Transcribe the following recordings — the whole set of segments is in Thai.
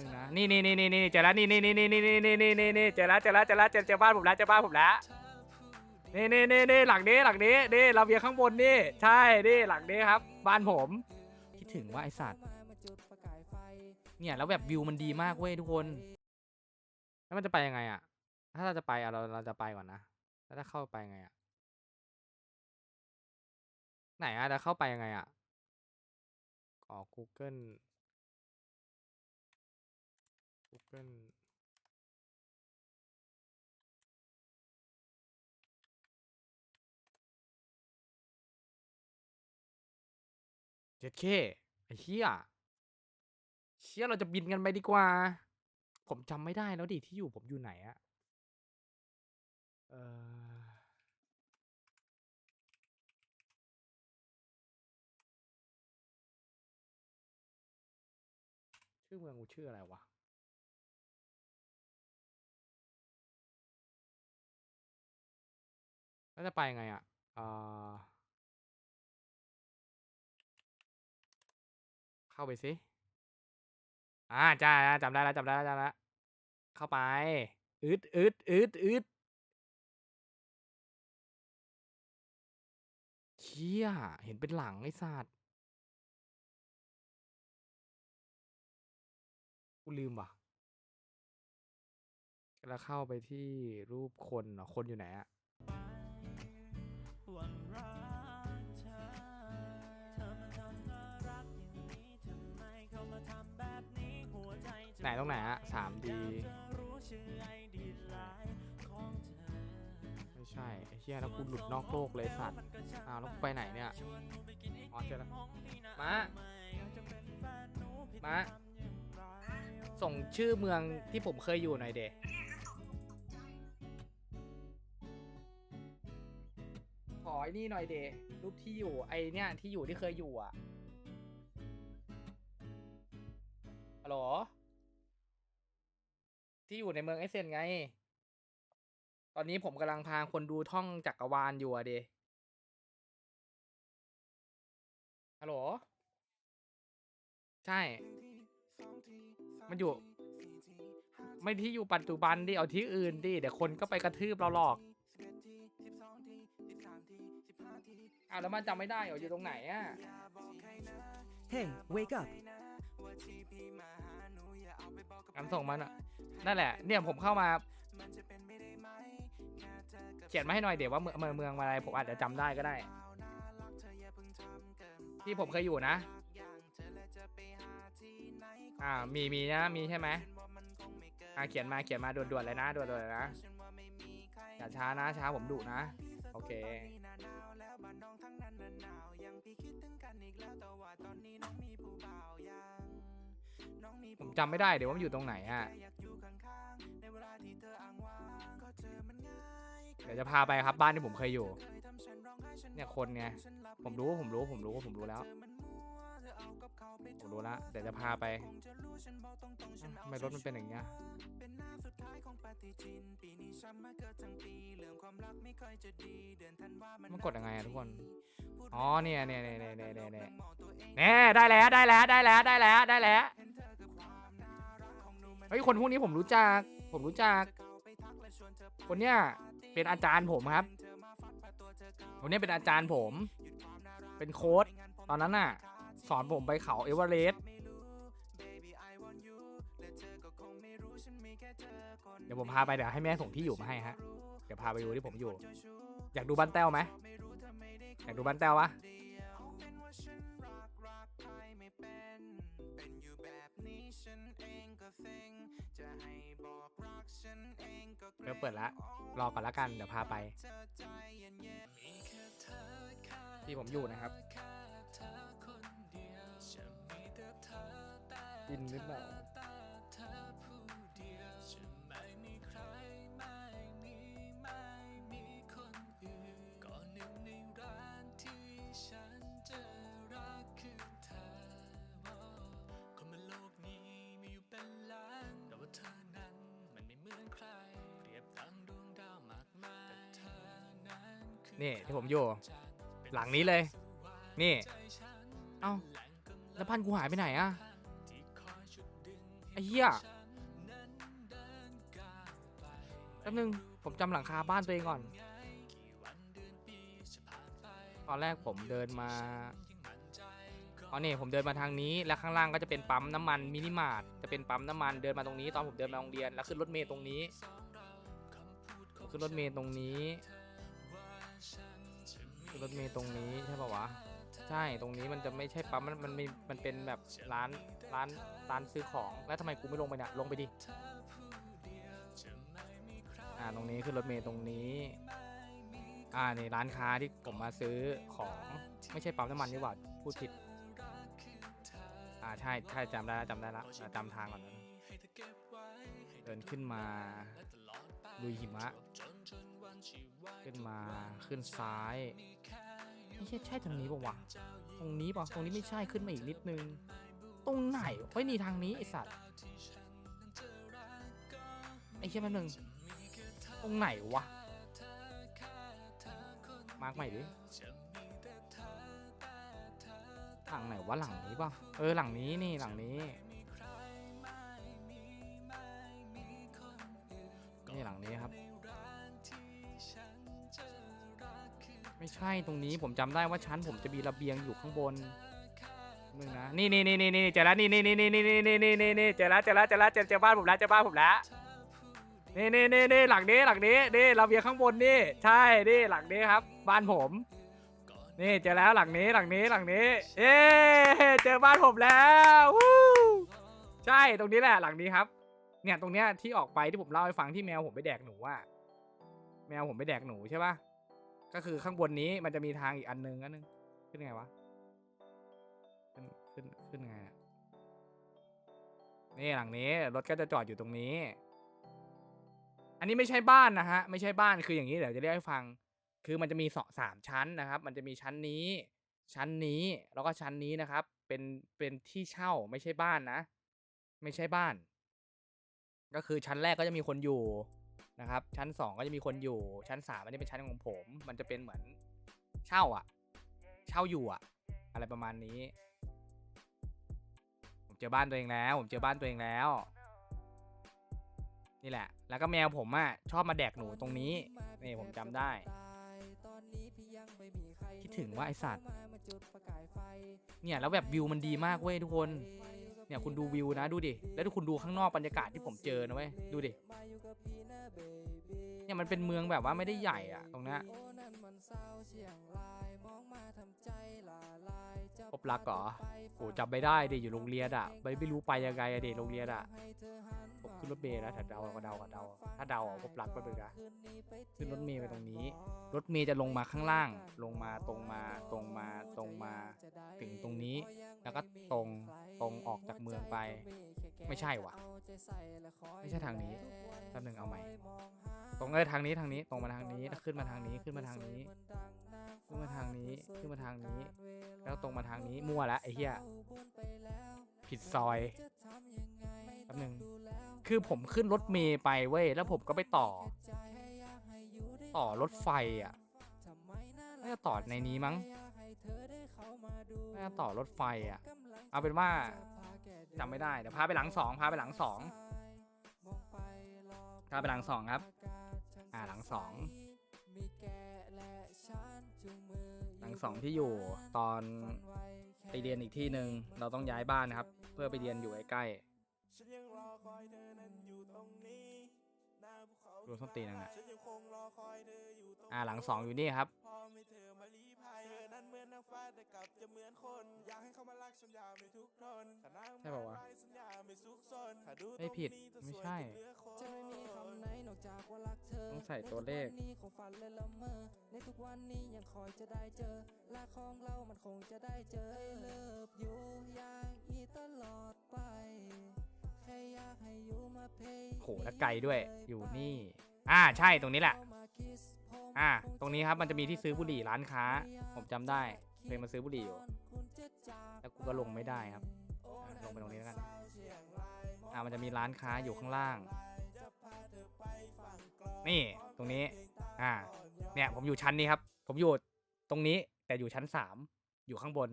ึงนะนี่นี่นี่นี่นี่เจอแล้วนี่นี่นี่นี่นี่นี่นี่นี่นี่นี่เจอแล้วเจอแล้วเจอแล้วเจอเจอบ้านผมแล้วเจอบ้านผมแล้วนี่นี่นี่นี่หลังนี้หลังนี้นี่เราเบียงข้างบนนี่ใช่นี่หลังนี้ครับ บ้านผมคิดถึงว่าไอสัตว์เนี่ยแล้วแบบวิวมันดีมากเว้ยทุกคน แล้วมันจะไปยังไงอะถ้าเราจะไปอะเราเราจะไปก่อนนะแล้วถ้าเข้าไปยังไงอะไหนอะจะเข้าไปยังไงอะอ๋อ Google Google เจ็ดเคไอ้เหี้ยเชี่ยเราจะบินกันไปดีกว่า ผมจำไม่ได้แล้วดิที่อยู่ผมอยู่ไหนอะเออชื่อเมืองกูชื่ออะไรวะ แล้วจะไปยังไงอะเอ่อเข้าไปสิอ่าจ้าจำได้แล้วจำได้แล้วจำได้แล้วเข้าไปอึดอึดอึดอึดเชี่ยเห็นเป็นหลังไอ้สัตว์กูลืมว่ะแล้วเข้าไปที่รูปคนเหรอคนอยู่ไหนอะ วันรักเธอ เธอมันทำน่ารักอย่างนี้ทำไมเขามาทำแบบนี้หัวใจจะไหนตรงไหนอะสามดีอยากจะรู้ชื่อไอดีไลน์ของเธอไม่ใช่ไอ้เชี่ยแล้วกูหลุดนอกโลกเลยไอ้สัตว์ อ้าวแล้วกูไปไหนเนี่ยอ๋อเจอแล้วมามาส่งชื่อเมืองที่ผมเคยอยู่หน่อยเดข อไอ้นี่หน่อยเดรูปที่อยู่ไอเนี่ยที่อยู่ที่เคยอยู่อะฮัลโหลที่อยู่ในเมืองไอเซนไง ตอนนี้ผมกำลังพาคนดูท่องจักรวาลอยู่อะเดฮัลโหล ใช่ มันอยู่ ไม่ที่อยู่ปัจจุบันดิ เอาที่อื่นดิ เดี๋ยวคนก็ไปกระทืบเราหรอก อ้าวแล้วมันจำไม่ได้เหรออยู่ตรงไหนอะ Hey, wake up. งั้นส่งมันอะ นั่นแหละ เนี่ยผมเข้ามา เขียนมาให้หน่อยเดี๋ยวว่าเมืองเมืองเมืองอะไร ผมอาจจะจำได้ก็ได้ ที่ผมเคยอยู่นะ อ่า มีมีนะ มีใช่ไหมอ่าเขียนมาเขียนมาด่วนๆเลยนะด่วนๆเลยนะอย่าช้านะช้าผมดุนะ โอเค ผมจำไม่ได้เดี๋ยวว่ามันอยู่ตรงไหนอะเดี๋ยวจะพาไปครับบ้านที่ผมเคยอยู่ เนี่ยคนไงผมรู้ผมรู้ผมรู้ผมรู้แล้วผมรู้แล้วเดี๋ยวจะพาไปทำไมรถมันเป็นอย่างเงี้ยมันกดยังไงอะทุกคน อ๋อเนี่ยเนี่ยเนี่ยเนี่ยเนี่ยเนี่ยเนี่ยได้แล้วได้แล้วได้แล้วได้แล้วได้แล้ว เฮ้ยคนพวกนี้ผมรู้จัก ผมรู้จัก คนเนี้ยเป็นอาจารย์ผมครับ คนเนี้ยเป็นอาจารย์ผม เป็นโค้ดตอนนั้นน่ะ สอนผมไปเขาเอเวอเรสต์เดี๋ยวผมพาไปเดี๋ยวให้แม่ส่งที่อยู่มาให้ฮะ เดี๋ยวพาไปดูที่ผมอยู่ อยากดูบ้านแต้วไหมอยากดูบ้านแต้ววะ เดี๋ยวเปิดละ รอก่อนละกันเดี๋ยวพาไป ที่ผมอยู่นะครับอินหรือเปล่า นี่ที่ผมอยู่ หลังนี้เลย นี่ เอ้าแล้วพันกูหายไปไหนอะไอ้เหี้ยแป๊บนึงผมจำหลังคาบ้านตัวเองก่อน ตอนแรกผมเดินมาอ๋อนี่ผมเดินมาทางนี้ แล้วข้างล่างก็จะเป็นปั๊มน้ำมันมินิมาร์ทจะเป็นปั๊มน้ำมันเดินมาตรงนี้ ตอนผมเดินมาโรงเรียนแล้วขึ้นรถเมล์ตรงนี้ผมขึ้นรถเมล์ตรงนี้ รถเมล์ตรงนี้ใช่ป่าวะ ใช่ตรงนี้มันจะไม่ใช่ปั๊มมันมันมีมันเป็นแบบร้านร้านร้านซื้อของแล้วทำไมกูไม่ลงไปเนี่ยลงไปดิอ่าตรงนี้ขึ้นรถเมล์ตรงนี้อ่านี่ร้านค้าที่ผมมาซื้อของไม่ใช่ปั๊มน้ำมันนี่หว่าพูดผิดอ่าใช่ใช่จำได้แล้วจำได้แล้วจำทางก่อนนะเดินขึ้นมาลุยหิมะ ขึ้นมาขึ้นซ้ายไม่ใช่ใช่ตรงนี้ปะวะตรงนี้ปะตรงนี้ไม่ใช่ขึ้นมาอีกนิดนึง ตรงไหนเฮ้ยนี่ทางนี้ไอสัตว์ไอ้เชี่ยแป๊บนึงตรงไหนวะมาร์กใหม่ดิหลังไหนวะหลังนี้ปะเออหลังนี้นี่หลังนี้นี่หลังนี้ครับ ไม่ใช่ตรงนี้ผมจำได้ว่าชั้นผมจะมีระเบียงอยู่ข้างบนมึงนะนี่นี่นี่นี่นี่เจอแล้วนี่นี่นี่นี่นี่นี่นี่นี่นี่เจอแล้วเจอแล้วเจอแล้วเจอเจอบ้านผมแล้วเจอบ้านผมแล้วนี่นี่นี่นี่หลังนี้หลังนี้นี่ระเบียงข้างบนนี่ใช่นี่หลังนี้ครับ บ้านผม นี่เจอแล้วหลังนี้หลังนี้หลังนี้ เอ๊เจอบ้านผมแล้ววู้ใช่ตรงนี้แหละหลังนี้ครับ เนี่ยตรงเนี้ยที่ออกไปที่ผมเล่าให้ฟังที่แมวผมไปแดกหนูว่าแมวผมไปแดกหนูใช่ปะ ก็คือข้างบนนี้มันจะมีทางอีกอันนึงอันนึง ขึ้นไงวะ ขึ้นขึ้นขึ้นไงนี่หลังนี้รถก็จะจอดอยู่ตรงนี้ อันนี้ไม่ใช่บ้านนะฮะ ไม่ใช่บ้านคืออย่างนี้เดี๋ยวจะเรียกให้ฟัง คือมันจะมีสองสามชั้นนะครับ มันจะมีชั้นนี้ ชั้นนี้แล้วก็ชั้นนี้นะครับ เป็นเป็นที่เช่าไม่ใช่บ้านนะ ไม่ใช่บ้าน ก็คือชั้นแรกก็จะมีคนอยู่ นะครับ ชั้นสองก็จะมีคนอยู่ ชั้นสามอันนี้เป็นชั้นของผม มันจะเป็นเหมือนเช่าอะเช่าอยู่อะอะไรประมาณนี้ ผมเจอบ้านตัวเองแล้ว ผมเจอบ้านตัวเองแล้ว นี่แหละ แล้วก็แมวผมอะชอบมาแดกหนูตรงนี้ นี่ผมจำได้ คิดถึงว่าไอสัตว์ เนี่ยแล้วแบบวิวมันดีมากเว้ยทุกคน เนี่ยคุณดูวิวนะดูดิ แล้วดูคุณดูข้างนอกบรรยากาศที่ผมเจอนะเว้ย ดูดิ เนี่ยมันเป็นเมืองแบบว่าไม่ได้ใหญ่อะตรงเนี้ยพบรักเหรอโอ้จำไม่ได้ดิอยู่โรงเรียนอะไม่ไม่รู้ไปยังไงอะดิโรงเรียนอะผมขึ้นรถเมล์แล้วถ้าเดาก็เดาก็เดาถ้าเดาอะพบรักก็เป็นนะขึ้นรถเมล์ไปตรงนี้ รถเมล์จะลงมาข้างล่าง ลงมาตรงมาตรงมาตรงมา ถึงตรงนี้ แล้วก็ตรงตรงออกจากเมืองไป ไม่ใช่ว่ะ ไม่ใช่ทางนี้แป๊บหนึงเอาใหม่ ตรงเออทางนี้ทางนี้ ตรงมาทางนี้แล้วขึ้นมาทางนี้ ขึ้นมาทางนี้ ขึ้นมาทางนี้ ขึ้นมาทางนี้ แล้วตรงมาทางนี้ มั่วแล้วไอ้เหี้ย ผิดซอยแป๊บหนึง คือผมขึ้นรถเมย์ไปเว้ย แล้วผมก็ไปต่อ ต่อรถไฟอะน่าจะต่อในนี้มั้ง น่าจะต่อรถไฟอะ เอาเป็นว่าจำไม่ได้ เดี๋ยวพาไปหลังสองพาไปหลังสองพาไปหลังสองครับ อ่าหลังสองหลังสองที่อยู่ตอนไปเรียนอีกที่หนึ่งเราต้องย้ายบ้านนะครับ เพื่อไปเรียนอยู่ใกล้ๆ วมสตีนั่นแหละอ่าหลังสองอยู่นี่ครับใช่ป่าวะไม่ผิดไม่ใช่ต้องใส่ตัวเลขในทุกวันนี้ยังคอยจะได้เจอลาของเรามันคงจะได้เจอเลิฟอยู่อย่างอีตลอดไป แค่อยากให้อยู่มาเพย์โหแล้วไกลด้วยอยู่นี่ อ่าใช่ตรงนี้แหละ อ่า ตรงนี้ครับมันจะมีที่ซื้อบุหรี่ร้านค้า ผมจำได้เคยมาซื้อบุหรี่อยู่แล้วกูก็ลงไม่ได้ครับอะลงไปตรงนี้แล้วกันอ่ามันจะมีร้านค้าอยู่ข้างล่าง นี่ตรงนี้ อ่า เนี่ยผมอยู่ชั้นนี้ครับ ผมอยู่ตรงนี้แต่อยู่ชั้นสามอยู่ข้างบน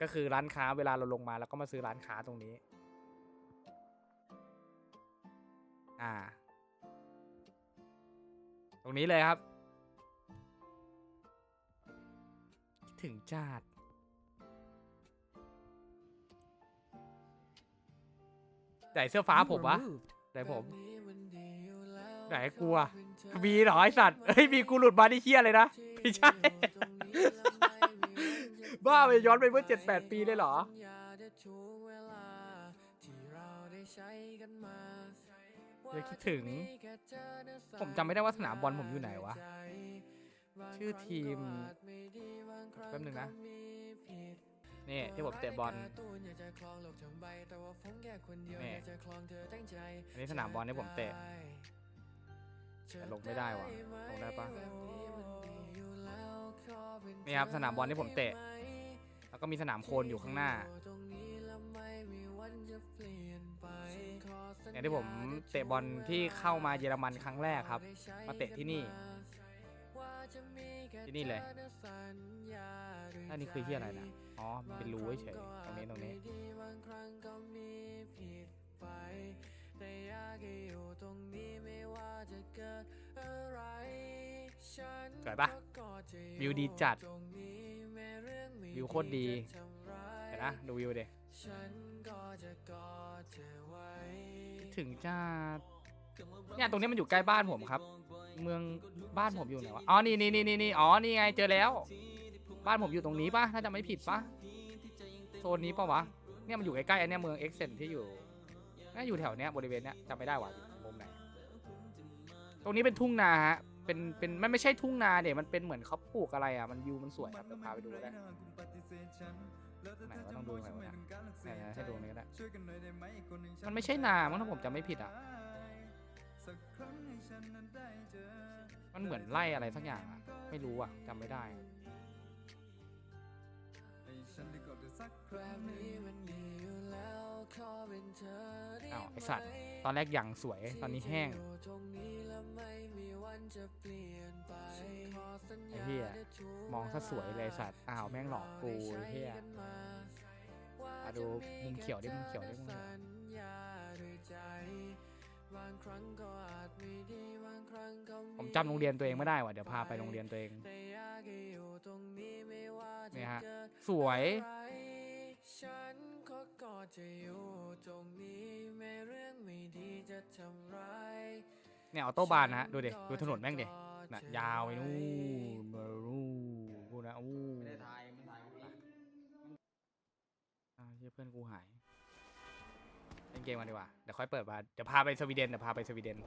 ก็คือร้านค้าเวลาเราลงมาแล้วก็มาซื้อร้านค้าตรงนี้ อ่า ตรงนี้เลยครับคิดถึงจาดไหนเสื้อฟ้าผมวะไหนผมไหนกลัวมีเหรอไอสัตว์เฮ้ยมีกูหลุดมาที่เคี้ยเลยนะไม่ใช่ บ้าไปย้อนไปเมื่อเจ็ดแปดปีเลยเหรอ ยังคิดถึง ผมจำไม่ได้ว่าสนามบอลผมอยู่ไหนวะ ชื่อทีมแป๊บนึงนะ นี่ที่ผมเตะบอลนี่อันนี้สนามบอลที่ผมเตะแต่ลงไม่ได้ว่ะลงได้ปะนี่ครับสนามบอลที่ผมเตะ แล้วก็มีสนามโคลนอยู่ข้างหน้า เนี่ยที่ผมเตะบอลที่เข้ามาเยอรมันครั้งแรกครับ มาเตะที่นี่ ที่นี่เลยอันนี้คือที่อะไรนะอ๋อเป็นรูเฉยๆตรงนี้ตรงนี้สวยปะวิวดีจัด วิวโคตรดีเห็นนะ ดูวิวเด็ ถึงจะเนี่ยตรงนี้มันอยู่ใกล้บ้านผมครับ เมืองบ้านผมอยู่ไหนวะอ๋อนี่นี่นี่นี่นี่อ๋อนี่ไงเจอแล้ว บ้านผมอยู่ตรงนี้ปะถ้าจะไม่ผิดปะโซนนี้ปะวะเนี่ยมันอยู่ใกล้ๆอันเนี้ยเมืองเอ็กเซนที่อยู่น่าอยู่แถวเนี้ยบริเวณเนี้ยจำไม่ได้ว่ะมุมไหนตรงนี้เป็นทุ่งนาฮะเป็นเป็นมันไม่ใช่ทุ่งนาเดี๋ยมันเป็นเหมือนเขาปลูกอะไรอะมันวิวมันสวยครับเดี๋ยวพาไปดูได้ ไหนว่าต้องดูไหนวะเนี่ยไหนๆให้ดูตรงนี้ก็ได้มันไม่ใช่นามั้งถ้าผมจำไม่ผิดอะ มันเหมือนไล่อะไรสักอย่างอะ ไม่รู้อะจำไม่ได้อ้าวไอสัตว์ ตอนแรกอย่างสวย ตอนนี้แห้ง ไอ้เหี้ยมองซะสวยเลยไอ้สัตว์อ้าวแม่งหลอกกูไอ้เหี้ยมาดูมุมเขียวดิมุมเขียวดิมุมเขียวผมจำโรงเรียนตัวเองไม่ได้ว่ะเดี๋ยวพาไปโรงเรียนตัวเองนี่ฮะสวยเนี่ยออโต้บานนะฮะดูดิดูถนนแม่งดิน่ะยาวไปนู่นมานู่นกูนะอู้อ้าวเหี้ยเพื่อนกูหายเล่นเกมกันดีกว่าเดี๋ยวค่อยเปิดมาเดี๋ยวพาไปสวีเดนเดี๋ยวพาไปสวีเดน